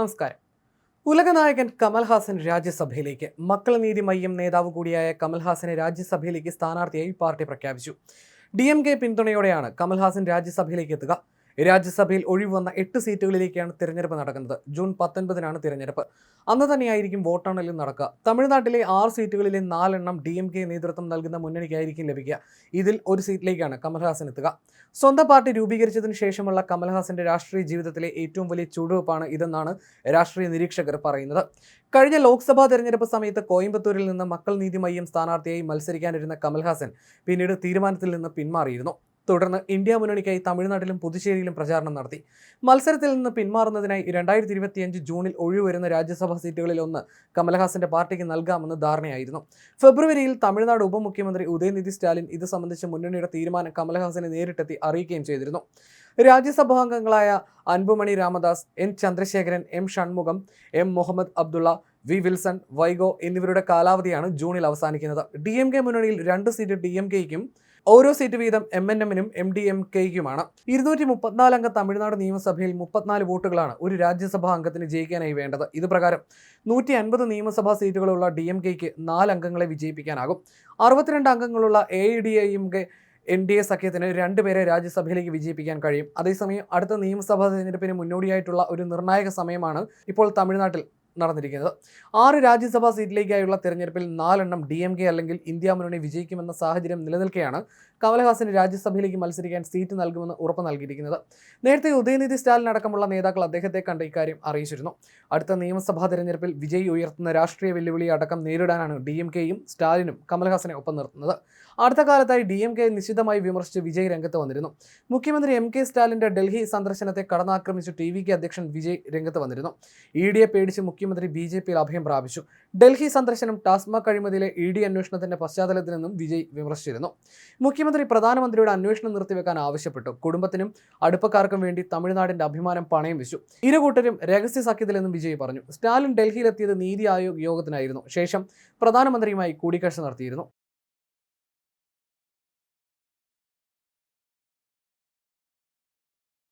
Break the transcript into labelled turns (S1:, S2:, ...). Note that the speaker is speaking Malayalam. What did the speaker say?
S1: നമസ്കാരം. ഉലകനായകൻ കമൽഹാസൻ രാജ്യസഭയിലേക്ക്. മക്കൾ നീതി മയ്യം നേതാവ് കൂടിയായ കമൽഹാസനെ രാജ്യസഭയിലേക്ക് സ്ഥാനാർത്ഥിയായി പാർട്ടി പ്രഖ്യാപിച്ചു. ഡി എം കെ പിന്തുണയോടെയാണ് കമൽഹാസൻ രാജ്യസഭയിലേക്ക് എത്തുക. രാജ്യസഭയിൽ ഒഴിവ് വന്ന എട്ട് സീറ്റുകളിലേക്കാണ് തിരഞ്ഞെടുപ്പ് നടക്കുന്നത്. ജൂൺ പത്തൊൻപതിനാണ് തിരഞ്ഞെടുപ്പ്. അന്ന് തന്നെയായിരിക്കും വോട്ടെണ്ണലും നടക്കുക. തമിഴ്നാട്ടിലെ ആറ് സീറ്റുകളിലെ നാലെണ്ണം ഡി എം കെ നേതൃത്വം നൽകുന്ന മുന്നണിക്കായിരിക്കും ലഭിക്കുക. ഇതിൽ ഒരു സീറ്റിലേക്കാണ് കമൽഹാസൻ എത്തുക. സ്വന്തം പാർട്ടി രൂപീകരിച്ചതിന് ശേഷമുള്ള കമൽഹാസന്റെ രാഷ്ട്രീയ ജീവിതത്തിലെ ഏറ്റവും വലിയ ചുവടുവെപ്പാണ് ഇതെന്നാണ് രാഷ്ട്രീയ നിരീക്ഷകർ പറയുന്നത്. കഴിഞ്ഞ ലോക്സഭാ തെരഞ്ഞെടുപ്പ് സമയത്ത് കോയമ്പത്തൂരിൽ നിന്ന് മക്കൾ നീതി മയ്യം സ്ഥാനാർത്ഥിയായി മത്സരിക്കാനിരുന്ന കമൽഹാസൻ പിന്നീട് തീരുമാനത്തിൽ നിന്ന് പിന്മാറിയിരുന്നു. തുടർന്ന് ഇന്ത്യ മുന്നണിക്കായി തമിഴ്നാട്ടിലും പുതുച്ചേരിയിലും പ്രചാരണം നടത്തി. മത്സരത്തിൽ നിന്ന് പിന്മാറുന്നതിനായി രണ്ടായിരത്തി ഇരുപത്തിയഞ്ച് ജൂണിൽ ഒഴിവുവരുന്ന രാജ്യസഭാ സീറ്റുകളിൽ ഒന്ന് കമൽഹാസന്റെ പാർട്ടിക്ക് നൽകാമെന്ന് ധാരണയായിരുന്നു. ഫെബ്രുവരിയിൽ തമിഴ്നാട് ഉപമുഖ്യമന്ത്രി ഉദയനിധി സ്റ്റാലിൻ ഇത് സംബന്ധിച്ച മുന്നണിയുടെ തീരുമാനം കമൽഹാസനെ നേരിട്ടെത്തി അറിയിക്കുകയും ചെയ്തിരുന്നു. രാജ്യസഭാംഗങ്ങളായ Anbumani Ramadoss N Chandrasekharan M Shanmugam M Mohammed Abdullah V Wilson Vaiko എന്നിവരുടെ കാലാവധിയാണ് ജൂണിൽ അവസാനിക്കുന്നത്. ഡി എം കെ മുന്നണിയിൽ രണ്ട് സീറ്റ് ഡി എം കെയ്ക്കും ഓരോ സീറ്റ് വീതം എം എൻ എമ്മിനും എം ഡി എം കെയ്ക്കുമാണ് ഇരുന്നൂറ്റി മുപ്പത്തിനാല് അംഗ തമിഴ്നാട് നിയമസഭയിൽ മുപ്പത്തിനാല് വോട്ടുകളാണ് ഒരു രാജ്യസഭാ അംഗത്തിന് ജയിക്കാനായി വേണ്ടത്. ഇത് പ്രകാരം നൂറ്റി അൻപത് നിയമസഭാ സീറ്റുകളുള്ള ഡി എം കെയ്ക്ക് നാല് അംഗങ്ങളെ വിജയിപ്പിക്കാനാകും. അറുപത്തിരണ്ട് അംഗങ്ങളുള്ള A D M K N D A സഖ്യത്തിന് രണ്ടുപേരെ രാജ്യസഭയിലേക്ക് വിജയിപ്പിക്കാൻ കഴിയും. അതേസമയം അടുത്ത നിയമസഭാ തെരഞ്ഞെടുപ്പിന് മുന്നോടിയായിട്ടുള്ള ഒരു നിർണായക സമയമാണ് ഇപ്പോൾ തമിഴ്നാട്ടിൽ. നടന്നിരിക്കുന്നത്. ആറ് രാജ്യസഭാ സീറ്റിലേക്കായുള്ള തെരഞ്ഞെടുപ്പിൽ നാലെണ്ണം ഡി എം കെ അല്ലെങ്കിൽ ഇന്ത്യ മുന്നണി വിജയിക്കുമെന്ന സാഹചര്യം നിലനിൽക്കെയാണ് കമൽഹാസന് രാജ്യസഭയിലേക്ക് മത്സരിക്കാൻ സീറ്റ് നൽകുമെന്ന് ഉറപ്പ് നൽകിയിരിക്കുന്നത്. നേരത്തെ ഉദയനിധി സ്റ്റാലിൻ അടക്കമുള്ള നേതാക്കൾ അദ്ദേഹത്തെ കണ്ട ഇക്കാര്യം അറിയിച്ചിരുന്നു. അടുത്ത നിയമസഭാ തെരഞ്ഞെടുപ്പിൽ വിജയ് ഉയർത്തുന്ന രാഷ്ട്രീയ വെല്ലുവിളി അടക്കം നേരിടാനാണ് ഡി എം കെയും സ്റ്റാലിനും കമൽഹാസനെ ഒപ്പം നിർത്തുന്നത്. അടുത്ത കാലത്തായി ഡി എം കെ നിശ്ചിതമായി വിമർശിച്ച് വിജയ് രംഗത്ത് വന്നിരുന്നു. മുഖ്യമന്ത്രി എം കെ സ്റ്റാലിന്റെ ഡൽഹി സന്ദർശനത്തെ കടന്നാക്രമിച്ച് ടി വി കെ അധ്യക്ഷൻ വിജയ് രംഗത്ത് വന്നിരുന്നു. ഇ ഡിയെ പേടിച്ച് മുഖ്യമന്ത്രി ബി ജെ പിയിൽ അഭയം പ്രാപിച്ചു. ഡൽഹി സന്ദർശനം ടാസ്മാക് അഴിമതിയിലെ ഇ ഡി അന്വേഷണത്തിന്റെ പശ്ചാത്തലത്തിൽ നിന്നും വിജയ് വിമർശിച്ചിരുന്നു. മുഖ്യമന്ത്രി പ്രധാനമന്ത്രിയുടെ അന്വേഷണം നിർത്തിവെക്കാൻ ആവശ്യപ്പെട്ടു. കുടുംബത്തിനും അടുപ്പക്കാർക്കും വേണ്ടി തമിഴ്നാടിന്റെ അഭിമാനം പണയം വെച്ചു. ഇരുകൂട്ടരും രഹസ്യ സഖ്യത്തിലെന്നും വിജയ് പറഞ്ഞു. സ്റ്റാലിൻ ഡൽഹിയിലെത്തിയത് നീതി ആയോഗ് യോഗത്തിനായിരുന്നു. ശേഷം പ്രധാനമന്ത്രിയുമായി കൂടിക്കാഴ്ച നടത്തിയിരുന്നു.